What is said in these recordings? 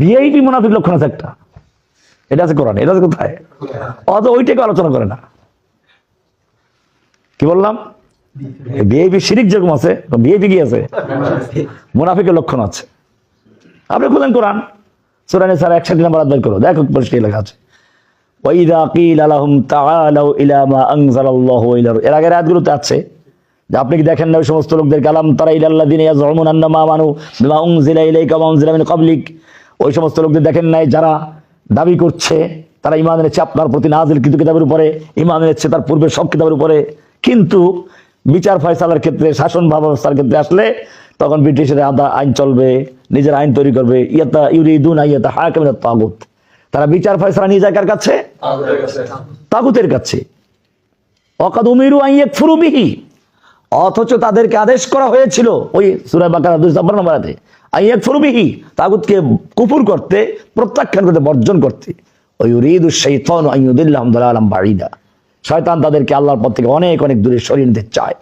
VIP মুনাফিক লক্ষণ আছে একটা। এটা আছে কোরআন, এটা আছে কোথায়? অত ওইটাকে আলোচনা করে না। কি বললাম? ভিআইপি শিরিক যেরকম আছে ভিআইপি কি আছে? মুনাফিকের লক্ষণ আছে। আপনি খুলেন কোরআন। সুরানি স্যার একষট্টি নাম্বার আদায় করো। দেখো পরিষ্কার লেখা আছে। ওয়াইদা কিল আলাহুম তাআলাউ ইলা মা ইলা এর আগের আয়াতগুলোতে আছে যে আপনি কি দেখেন না ওই সমস্ত লোকদের কালাম তারা ইলাল্লাযিনা ইয়াজউমুন আন্নামা আমানু বিমা উনজিলা ইলাইকা ওয়া উনজিলা মিন ক্বাবলিক? ওই সমস্ত লোকদের দেখেন নাই যারা দাবি করছে তারা ঈমান এনেছে আপনার প্রতি নাজিল কিন্তু কিতাবের উপরে ঈমান এনেছে তার পূর্বে সব কিতাবের উপরে। কিন্তু বিচার ফয়সালার ক্ষেত্রে শাসন ব্যবস্থার ক্ষেত্রে আসলে তখন ব্রিটিশের আদা আইন চলবে নিজের আইন তৈরি করবে। ইয়াতা ইউরিদুন ইয়াতা হাকামিনাত তাগুত। তারা বিচার ফয়সালা নিয়ে যায় কার কাছে? তাগুতের কাছে। অকাদ উমিরু আইয়েক ফুরুবিহি অথচ তাদেরকে আদেশ করা হয়েছিল ওই সুরায় বাকারা দুই নম্বর নম্বরাতে আইয়েক ফুরুবিহি তাগুতকে কুপুর করতে, প্রত্যাখ্যান করতে, বর্জন করতে। ওই রিদু শৈতন আইয়ুদুল্লাহ আলম বাড়িদা শয়তান তাদেরকে আল্লাহর পথ থেকে অনেক অনেক দূরে সরিয়ে নিতে চায়।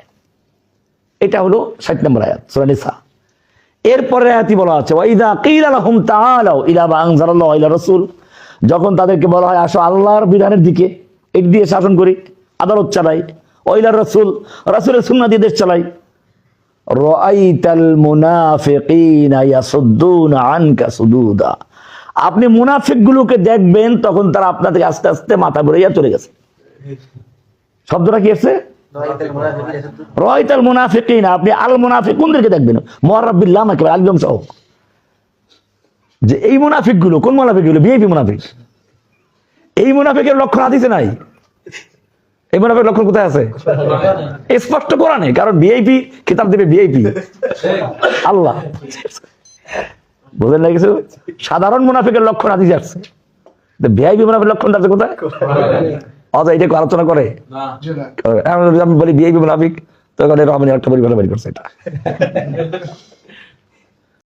এটা হলো ষাট নম্বর আয়াত, সুরা নিসা। এরপরে আয়াতি বলা আছে, ওয়াইদা কিল আলহুম তাআলাউ ইলা মা আনজালাল্লাহু ইলা রাসূল। যখন তাদেরকে বলা হয়, আসো আল্লাহর বিধানের দিকে, এটি দিয়ে শাসন করি, আদালত চালাই। ওইলা রাসূল রাসূলের সুন্নাহ দিয়ে দেশ চালাই। রাআইতাল মুনাফিকিনা ইয়াসুদ্দুনা আনকা সুদুদা। আপনি মুনাফিকগুলোকে দেখবেন তখন তারা আপনার থেকে আস্তে আস্তে মাথা ঘুরাইয়া চলে গেছে। শব্দটা কি আছে রয়তাল মুনাফিকিন আপনি আল মুনাফিক কোনদেরকে দেখবেন? মহারাবিল্লাহ একেবারে একদম সহ। যে এই মুনাফিকগুলো কোন মুনাফিকগুলো বিএপি মুনাফিক। এই মুনাফিকের লক্ষণ হাদিসে নাই। এই মুনাফিক লক্ষণ কোথায় আছে? স্পষ্ট করা নেই কারণ ভিআইপি কিতাব দেবে ভিআইপি আল্লাহ। বুঝলেন না কিছু? সাধারণ মুনাফিকের লক্ষণ হাদিসে আসছে ভিআইপি মুনাফিক লক্ষণটা আছে কোথায়? অত এটা আলোচনা করে? আমি বলি বিআইপি মুনাফিক তখন আমি একটা পরিবার বাড়ি করছে এটা।